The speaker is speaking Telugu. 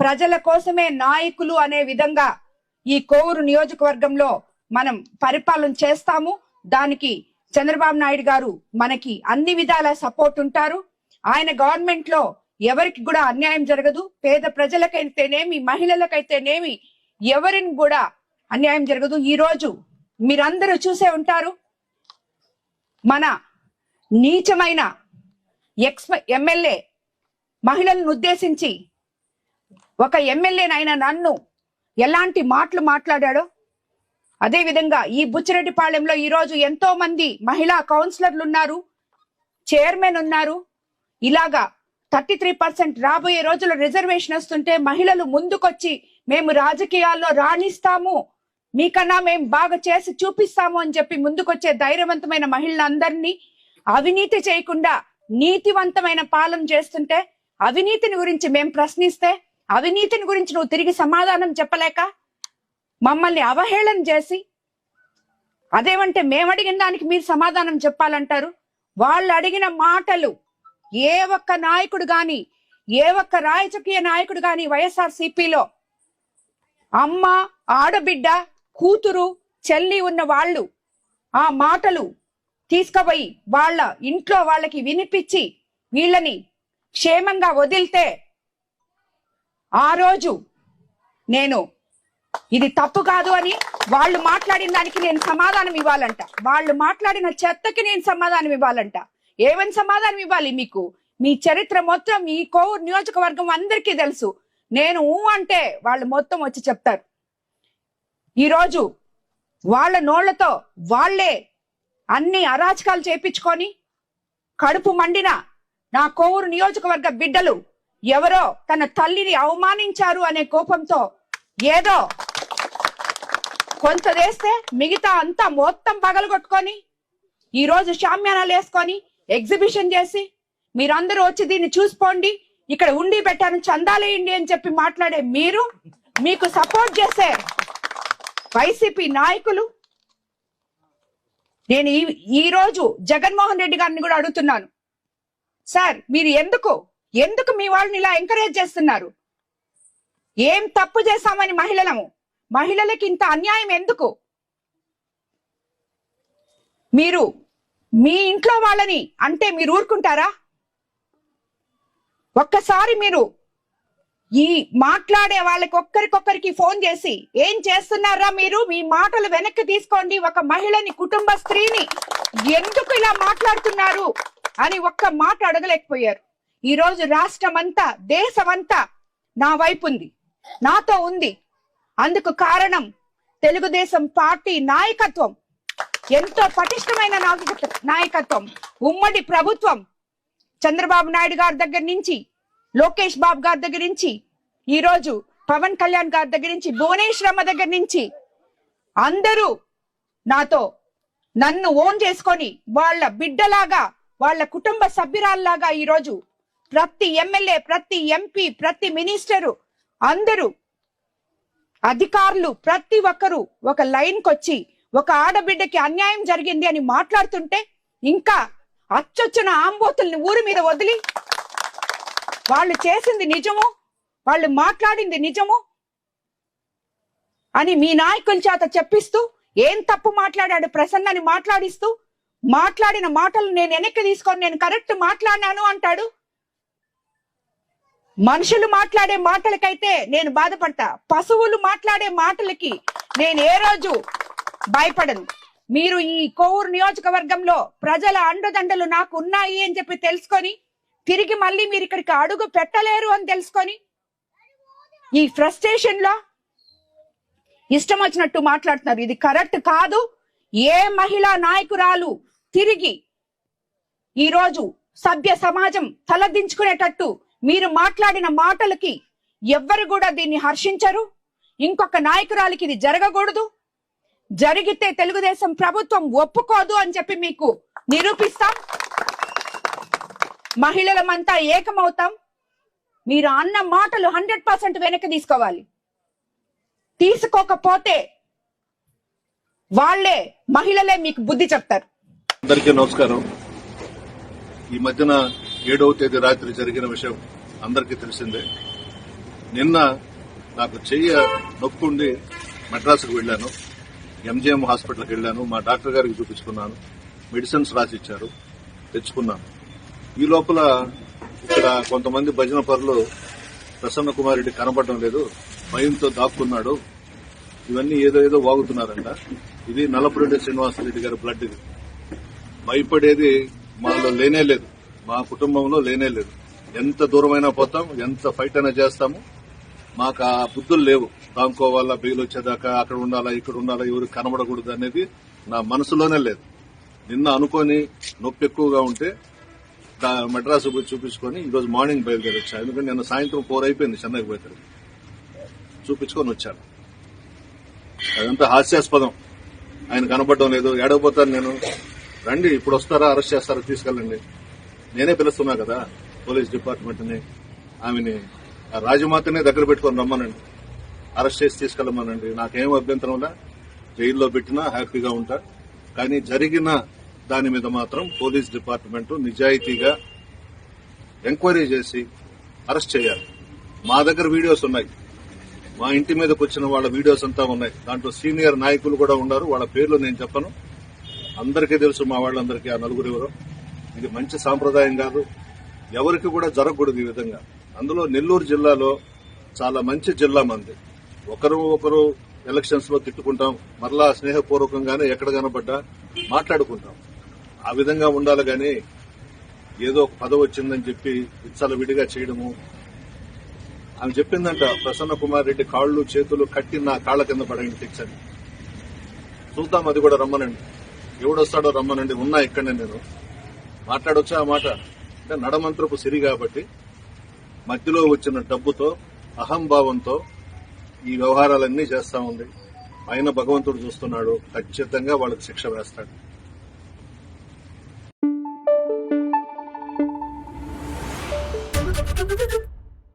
ప్రజల కోసమే నాయకులు అనే విధంగా ఈ కోవూరు నియోజకవర్గంలో మనం పరిపాలన చేస్తాము. దానికి చంద్రబాబు నాయుడు గారు మనకి అన్ని విధాల సపోర్ట్ ఉంటారు. ఆయన గవర్నమెంట్లో ఎవరికి కూడా అన్యాయం జరగదు. పేద ప్రజలకైతేనేమి మహిళలకైతేనేమి ఎవరిని కూడా అన్యాయం జరగదు. ఈ రోజు మీరందరూ చూసే ఉంటారు. మన నీచమైన ఎక్స్ ఎమ్మెల్యే మహిళలను ఉద్దేశించి ఒక ఎమ్మెల్యేనైనా నన్ను ఎలాంటి మాటలు మాట్లాడాడో? అదేవిధంగా ఈ బుచ్చిరెడ్డిపాళెంలో ఈ రోజు ఎంతో మంది మహిళా కౌన్సిలర్లు ఉన్నారు చైర్మన్ ఉన్నారు. ఇలాగా థర్టీ త్రీ పర్సెంట్ రాబోయే రోజుల్లో రిజర్వేషన్ వస్తుంటే మహిళలు ముందుకొచ్చి మేము రాజకీయాల్లో రాణిస్తాము మీకన్నా మేము బాగా చేసి చూపిస్తాము అని చెప్పి ముందుకొచ్చే ధైర్యవంతమైన మహిళలందరినీ అవినీతి చేయకుండా నీతివంతమైన పాలన చేస్తుంటే అవినీతిని గురించి మేము ప్రశ్నిస్తే అవినీతిని గురించి నువ్వు తిరిగి సమాధానం చెప్పలేక మమ్మల్ని అవహేళన చేసి అదేమంటే మేము అడిగిన దానికి మీరు సమాధానం చెప్పాలంటారు? వాళ్ళు అడిగిన మాటలు ఏ ఒక్క నాయకుడు గాని ఏ ఒక్క రాజకీయ నాయకుడు గాని వైఎస్ఆర్ సిపిలో అమ్మ ఆడబిడ్డ కూతురు చెల్లి ఉన్న వాళ్ళు ఆ మాటలు తీసుకుపోయి వాళ్ళ ఇంట్లో వాళ్ళకి వినిపించి వీళ్ళని క్షేమంగా వదిలితే ఆ రోజు నేను ఇది తప్పు కాదు అని వాళ్ళు మాట్లాడిన దానికి నేను సమాధానం ఇవ్వాలంట. వాళ్ళు మాట్లాడిన చెత్తకి నేను సమాధానం ఇవ్వాలంట. ఏమని సమాధానం ఇవ్వాలి మీకు? మీ చరిత్ర మొత్తం మీ కోవూరు నియోజకవర్గం అందరికీ తెలుసు. నేను ఊ అంటే వాళ్ళు మొత్తం వచ్చి చెప్తారు. ఈరోజు వాళ్ళ నోళ్ళతో వాళ్ళే అన్ని అరాచకాలు చేపించుకొని కడుపు మండిన నా కోవూరు నియోజకవర్గ బిడ్డలు ఎవరో తన తల్లిని అవమానించారు అనే కోపంతో ఏదో కొంత వేస్తే మిగతా అంతా మొత్తం పగలగొట్టుకొని ఈరోజు షామ్యానాలు వేసుకొని ఎగ్జిబిషన్ చేసి మీరందరూ వచ్చి దీన్ని చూసుకోండి ఇక్కడ ఉండి పెట్టాను చందాలేయండి అని చెప్పి మాట్లాడే మీరు మీకు సపోర్ట్ చేసే వైసీపీ నాయకులు నేను ఈ ఈ రోజు జగన్మోహన్ రెడ్డి గారిని కూడా అడుగుతున్నాను. సార్ మీరు ఎందుకు ఎందుకు మీ వాళ్ళని ఇలా ఎంకరేజ్ చేస్తున్నారు? ఏం తప్పు చేశామని మహిళలము? మహిళలకి ఇంత అన్యాయం ఎందుకు? మీరు మీ ఇంట్లో వాళ్ళని అంటే మీరు ఊరుకుంటారా? ఒక్కసారి మీరు ఈ మాట్లాడే వాళ్ళకి ఒక్కరికొక్కరికి ఫోన్ చేసి ఏం చేస్తున్నారా మీరు? మీ మాటలు వెనక్కి తీసుకోండి. ఒక మహిళని కుటుంబ స్త్రీని ఎందుకు ఇలా మాట్లాడుతున్నారు? అని ఒక్క మాట అడగలేకపోయారు. ఈరోజు రాష్ట్రం అంతా దేశమంతా నా వైపు ఉంది నాతో ఉంది. అందుకు కారణం తెలుగుదేశం పార్టీ నాయకత్వం. ఎంతో పటిష్టమైన నాయకత్వం నాయకత్వం ఉమ్మడి ప్రభుత్వం. చంద్రబాబు నాయుడు గారి దగ్గర నుంచి లోకేష్ బాబు గారి దగ్గర నుంచి ఈరోజు పవన్ కళ్యాణ్ గారి దగ్గర నుంచి భువనేశ్వరమ్మ దగ్గర నుంచి అందరూ నాతో నన్ను ఓన్ చేసుకొని వాళ్ళ బిడ్డలాగా వాళ్ళ కుటుంబ సభ్యురాల్లాగా ఈరోజు ప్రతి ఎమ్మెల్యే ప్రతి ఎంపీ ప్రతి మినిస్టరు అందరూ అధికారులు ప్రతి ఒక్కరూ ఒక లైన్కి వచ్చి ఒక ఆడబిడ్డకి అన్యాయం జరిగింది అని మాట్లాడుతుంటే ఇంకా అచ్చొచ్చిన ఆంబోతుల్ని ఊరి మీద వదిలి వాళ్ళు చేసింది నిజము వాళ్ళు మాట్లాడింది నిజము అని మీ నాయకుల చేత చెప్పిస్తూ ఏం తప్పు మాట్లాడాడు ప్రసన్నని మాట్లాడిస్తూ మాట్లాడిన మాటలు నేను వెనక్కి తీసుకొని నేను కరెక్ట్ మాట్లాడినాను అంటాడు మనుషులు మాట్లాడే మాటలకైతే నేను బాధపడతా. పశువులు మాట్లాడే మాటలకి నేను ఏ రోజు భయపడను. మీరు ఈ కోవూరు నియోజకవర్గంలో ప్రజల అండదండలు నాకు ఉన్నాయి అని చెప్పి తెలుసుకొని తిరిగి మళ్ళీ మీరు ఇక్కడికి అడుగు పెట్టలేరు అని తెలుసుకొని ఈ ఫ్రస్ట్రేషన్లో ఇష్టం వచ్చినట్టు మాట్లాడుతున్నారు. ఇది కరెక్ట్ కాదు. ఏ మహిళా నాయకురాలు తిరిగి ఈరోజు సభ్య సమాజం తలదించుకునేటట్టు మీరు మాట్లాడిన మాటలకి ఎవ్వరు కూడా దీన్ని హర్షించరు. ఇంకొక నాయకురాలికి ఇది జరగకూడదు. జరిగితే తెలుగుదేశం ప్రభుత్వం ఒప్పుకోదు అని చెప్పి మీకు నిరూపిస్తాం. మహిళలమంతా ఏకమవుతాం. మీరు అన్న మాటలు హండ్రెడ్ పర్సెంట్ వెనక్కి తీసుకోవాలి. తీసుకోకపోతే వాళ్ళే మహిళలే మీకు బుద్ధి చెప్తారు. అందరికీ నమస్కారం. ఈ మధ్యన ఏడవ తేదీ రాత్రి జరిగిన విషయం అందరికీ తెలిసిందే. నిన్న నాకు చెయ్య నొక్కుండి మెడ్రాస్కు వెళ్ళాను. ఎంజిఎం హాస్పిటల్కి వెళ్ళాను. మా డాక్టర్ గారికి చూపించుకున్నాను. మెడిసిన్స్ రాసి ఇచ్చారు తెచ్చుకున్నాను. ఈ లోపల ఇక్కడ కొంతమంది భజన పరులు ప్రసన్న కుమార్ రెడ్డి కనపడడం లేదు. భయంతో దాక్కున్నాడు. ఇవన్నీ ఏదో ఏదో వాగుతున్నారంట. ఇది నల్లపురెడ్డి శ్రీనివాసరెడ్డి గారి బ్లడ్ ఇది. భయపడేది మాలో లేనే లేదు. మా కుటుంబంలో లేనే లేదు. ఎంత దూరమైనా పోతాం ఎంత ఫైట్ అయినా చేస్తాము. మాకు ఆ బుద్ధులు లేవు. దాంకోవాలా బెయిల్ వచ్చేదాకా అక్కడ ఉండాలా ఇక్కడ ఉండాలా ఎవరు కనబడకూడదు అనేది నా మనసులోనే లేదు. నిన్న అనుకొని నొప్పి ఎక్కువగా ఉంటే దా- పోయి చూపించుకొని ఈరోజు మార్నింగ్ బయలుదేరి వచ్చాను ఎందుకంటే నిన్న సాయంత్రం ఫోర్ అయిపోయింది చెన్నైకి పోతే చూపించుకొని వచ్చాను. అదంతా హాస్యాస్పదం. ఆయన కనబడడం లేదు. ఏడవపోతాను నేను. రండి ఇప్పుడు వస్తారా అరెస్ట్ చేస్తారా తీసుకెళ్ళండి. నేనే పిలుస్తున్నా కదా పోలీస్ డిపార్ట్మెంట్ని ఆమెని ఆ రాజమాతనే దగ్గర పెట్టుకొని రమ్మనండి. అరెస్ట్ చేసి తీసుకెళ్ళమనండి. నాకేం అభ్యంతరం లే జైల్లో పెట్టినా హ్యాపీగా ఉంటా. కానీ జరిగిన దాని మీద మాత్రం పోలీస్ డిపార్ట్మెంట్ నిజాయితీగా ఎంక్వైరీ చేసి అరెస్ట్ చేయాలి. మా దగ్గర వీడియోస్ ఉన్నాయి. మా ఇంటి మీదకి వచ్చిన వాళ్ళ వీడియోస్ అంతా ఉన్నాయి. దాంట్లో సీనియర్ నాయకులు కూడా ఉన్నారు. వాళ్ళ పేర్లు నేను చెప్పను. అందరికీ తెలుసు మా వాళ్ళందరికీ ఆ నలుగురు ఎవరో. ఇది మంచి సాంప్రదాయం కాదు. ఎవరికి కూడా జరగకూడదు ఈ విధంగా. అందులో నెల్లూరు జిల్లాలో చాలా మంచి జిల్లా మంది. ఒకరు ఒకరు ఎలక్షన్స్లో తిట్టుకుంటాం మరలా స్నేహపూర్వకంగానే ఎక్కడ కనబడ్డా మాట్లాడుకుంటాం. ఆ విధంగా ఉండాలి గాని ఏదో ఒక పదవి వచ్చిందని చెప్పి ఇచ్చల విడిగా చేయడము. ఆమె చెప్పిందంట ప్రసన్న కుమార్ రెడ్డి కాళ్ళు చేతులు కట్టి నా కాళ్ళ కింద పడండి ఫిక్స్ చూద్దాం అది కూడా రమ్మనండి. ఎవడొస్తాడో రమ్మనండి ఉన్నా ఇక్కడనే నేను. మాట్లాడొచ్చా ఆ మాట? అంటే నడమంత్రపు సిరి కాబట్టి మధ్యలో వచ్చిన డబ్బుతో అహంభావంతో ఈ వ్యవహారాలన్నీ చేస్తా ఉంది. ఆయన భగవంతుడు చూస్తున్నాడు ఖచ్చితంగా వాళ్ళకి శిక్ష వేస్తాడు.